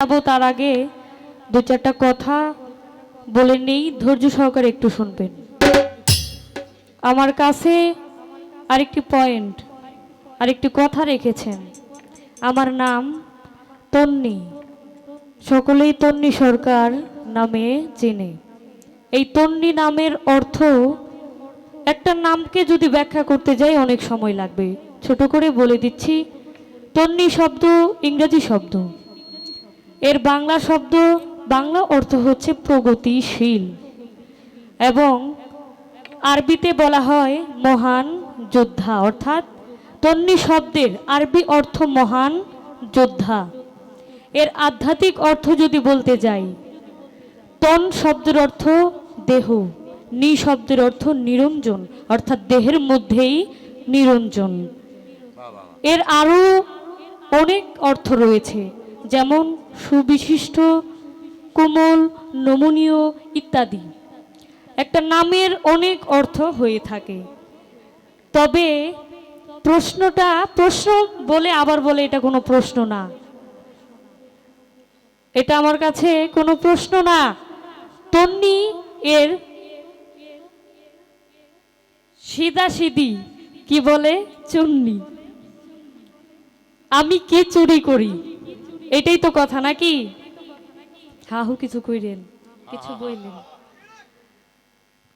যাব তার আগে দু চারটা কথা বলে নেই, ধৈর্য সহকারে একটু শুনবেন। আমার কাছে আরেকটি পয়েন্ট, আরেকটি কথা রেখেছেন। আমার নাম তন্নি। সকলেই তন্নি সরকার নামে চেনে। এই তন্নি নামের অর্থ, একটা নামকে যদি ব্যাখ্যা করতে যাই, অনেক সময় লাগবে। ছোট করে বলে দিচ্ছি, তন্নি শব্দ ইংরেজি শব্দ। এর বাংলা শব্দ বাংলা অর্থ হচ্ছে প্রগতিশীল। এবং আরবিতে বলা হয় মহান যোদ্ধা অর্থাৎ তন্নি শব্দের আরবি অর্থ মহান যোদ্ধা। এর আধ্যাত্মিক অর্থ যদি বলতে যাই তন শব্দের অর্থ দেহ নি শব্দের অর্থ নিরঞ্জন অর্থাৎ দেহের মধ্যেই নিরঞ্জন। এর আরও অনেক অর্থ রয়েছে। যেমন সুবিশিষ্ট, কোমল, নমনীয় ইত্যাদি। একটা নামের অনেক অর্থ হয়ে থাকে। তবে প্রশ্নটা প্রশ্ন বলে আবার বলে এটা কোনো প্রশ্ন না। এটা আমার কাছে কোনো প্রশ্ন না। তন্নি এর সিদা সিদি কি বলে? চুন্নি। আমি কে চুরি করি? এটাই তো কথা নাকি? হাহু কিছু কইরেন কিছু বললেন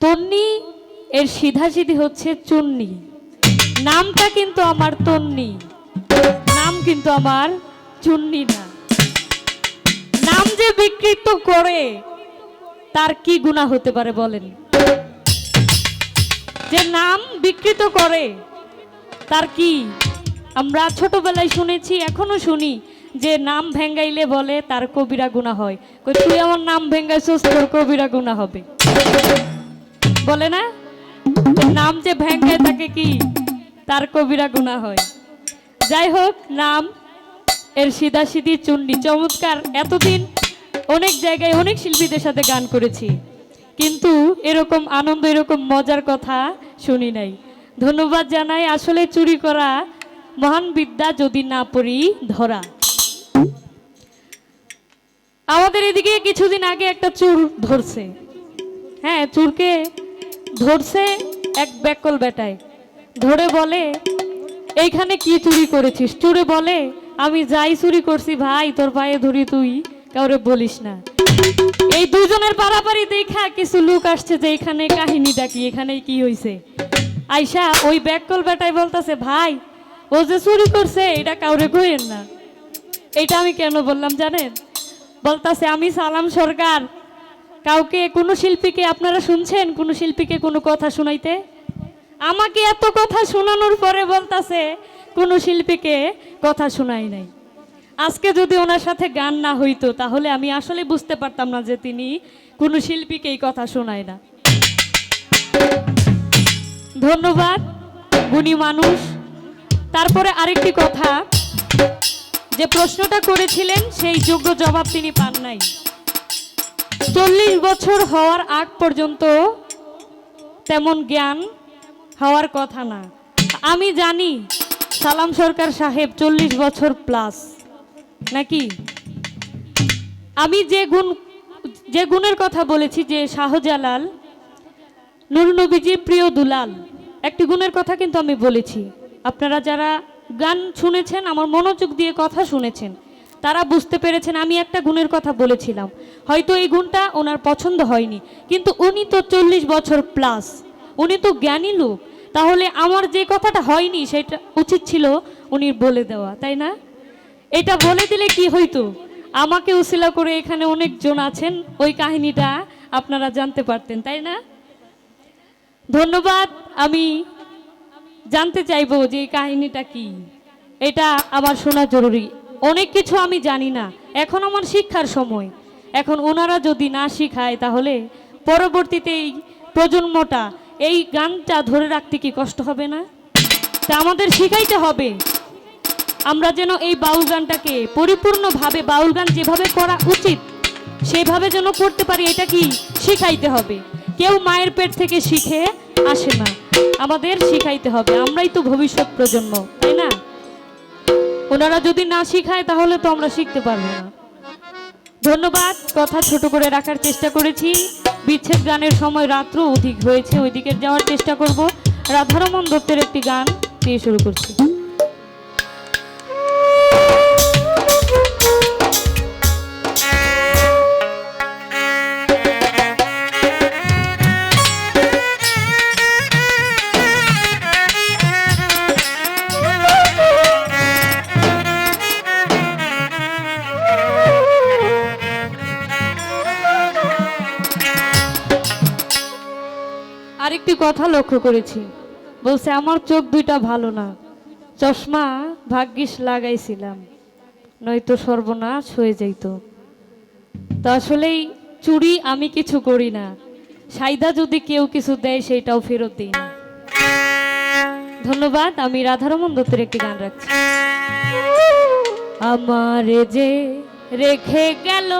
তন্নি এর সিধা সিধি হচ্ছে চুন্নি। নামটা কিন্তু আমার তন্নি নাম কিন্তু আমার চুন্নি না। নাম যে বিকৃত করে তার কি গুণা হতে পারে বলেন? যে নাম বিকৃত করে তার কি? আমরা ছোটবেলায় শুনেছি এখনও শুনি যে নাম ভেঙ্গাইলে বলে, তার কবিরা গুণা হয়। তুই আমার নাম ভেঙ্গাইছিস, তোর কবিরা গুণা হবে। বলে না? নাম যে ভেঙ্গায় তাকে কি? তার কবিরা গুণা হয়। যাই হোক, নাম এর সিধা সিধি চুন্ডি চমৎকার, এতদিন অনেক জায়গায় অনেক শিল্পীদের সাথে গান করেছি। কিন্তু এরকম আনন্দ, এরকম মজার কথা শুনি নাই। ধন্যবাদ জানাই, আসলে চুরি করা মহান বিদ্যা যদি না পড়ি ধরা। আমাদের এদিকে কিছুদিন আগে একটা চুর ধরছে। হ্যাঁ চুরকে ধরছে এক ব্যাকল বেটায়। ধরে বলে, এইখানে কি চুরি করেছিস? চুরে বলে, আমি যাই চুরি করছি ভাই, তোর পায়ে ধরি তুই, কাউরে বলিস না। এই দুজনের পারাপারি দেখা কিছু লোক আসছে যে এখানে কাহিনীটা কি এখানে কি হয়েছে আইসা ওই ব্যাকল বেটায় বলতেছে, ভাই, ও যে চুরি করছে, এটা কাউরে কইেন না। এটা আমি কেন বললাম জানেন? বলতাছে, আমি সালাম সরকার। কাউকে, কোনো শিল্পীকে আপনারা শুনছেন? কোনো শিল্পীকে কোনো কথা শুনাইতে? আমাকে এত কথা শোনানোর পরে বলতাছে, কোনো শিল্পীকে কথা শোনাই নাই। আজকে যদি ওনার সাথে গান না হইতো, তাহলে আমি আসলে বুঝতে পারতাম না যে তিনি কোনো শিল্পীকে এই কথা শোনায় না। ধন্যবাদ, গুণী মানুষ। তারপরে আরেকটি কথা। যে প্রশ্নটা করেছিলেন, সেই যোগ্য জবাব তিনি পান নাই। চল্লিশ বছর হওয়ার আগ পর্যন্ত তেমন জ্ঞান হওয়ার কথা না। আমি জানি সালাম সরকার সাহেব চল্লিশ বছর প্লাস নাকি? আমি যে গুণ, যে গুণের কথা বলেছি যে শাহজালাল নুরনবীজির প্রিয় দুলাল, একটি গুণের কথা কিন্তু আমি বলেছি। আপনারা যারা গান শুনেছেন, আমার মনোযোগ দিয়ে কথা শুনেছেন। তারা বুঝতে পেরেছেন আমি একটা গুণের কথা বলেছিলাম। হয়তো এই গুণটা ওনার পছন্দ হয়নি। কিন্তু উনি তো চল্লিশ বছর প্লাস উনি তো জ্ঞানী লোক। তাহলে আমার যে কথাটা হয়নি, সেটা উচিত ছিল উনি বলে দেওয়া, তাই না? এটা বলে দিলে কি হইতো? আমাকে উসিলা করে এখানে অনেকজন আছেন, ওই কাহিনীটা আপনারা জানতে পারতেন, তাই না? ধন্যবাদ, আমি জানতে চাইব যে এই কাহিনীটা কি? এটা আমার শোনা জরুরি। অনেক কিছু আমি জানি না। এখন আমার শিক্ষার সময়। এখন ওনারা যদি না শিখায় তাহলে পরবর্তীতে এই প্রজন্মটা, এই গানটা ধরে রাখতে কি কষ্ট হবে না? তা আমাদের শিখাইতে হবে। আমরা যেন এই বাউল গানটাকে পরিপূর্ণভাবে, বাউল গান যেভাবে করা উচিত, সেভাবে যেন করতে পারি, এটা কি শিখাইতে হবে। কেউ মায়ের পেট থেকে শিখে আসে না। আমাদের শিখাইতে হবে, আমরাই তো ভবিষ্যৎ প্রজন্ম, তাই না? ওনারা যদি না শিখায়, তাহলে তো আমরা শিখতে পারব না। ধন্যবাদ, কথা ছোট করে রাখার চেষ্টা করেছি। বিচ্ছেদ গানের সময় রাত্র অধিক হয়েছে ওইদিকে যাওয়ার চেষ্টা করব। রাধারমন দত্তের একটি গান দিয়ে শুরু করছি। লক্ষ্য করেছি। বলছে, আমার চোখ দুইটা ভালো না। চশমা ভাগ্যিস লাগাইছিলাম, নয়তো সর্বনাশ হয়ে যাইতো। তো আসলেই চুরি আমি কিছু করি না। সাইদা যদি কেউ কিছু দেয় সেটাও ফেরত দিই না। ধন্যবাদ, আমি রাধারমন দত্তের একটি গান রাখছি। আমার যে রেখে গেল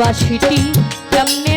তার বাসিটি কেমনে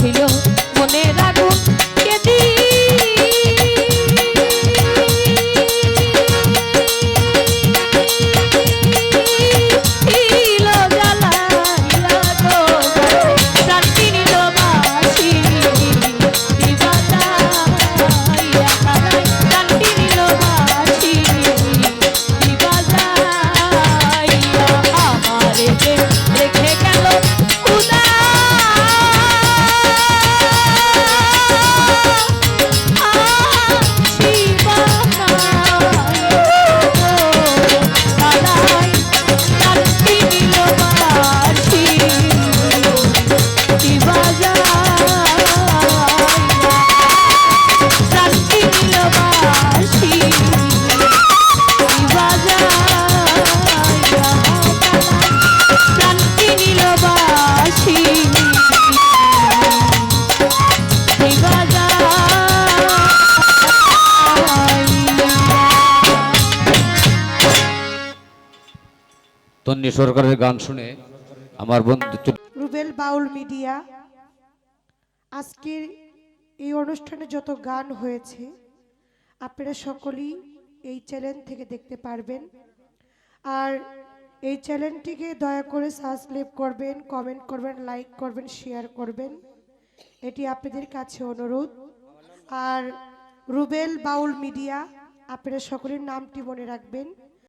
Chileón. তন্নি সরকারের গান শুনে আমার বন্ধু রুবেল বাউল মিডিয়া, আজকের এই অনুষ্ঠানে যত গান হয়েছে, আপনারা সকলেই এই চ্যানেল থেকে দেখতে পারবেন। আর এই চ্যানেলটিকে দয়া করে সাবস্ক্রাইব করবেন, কমেন্ট করবেন, লাইক করবেন, শেয়ার করবেন। এটি আপনাদের কাছে অনুরোধ। আর রুবেল বাউল মিডিয়া, আপনারা সকলের নামটি মনে রাখবেন।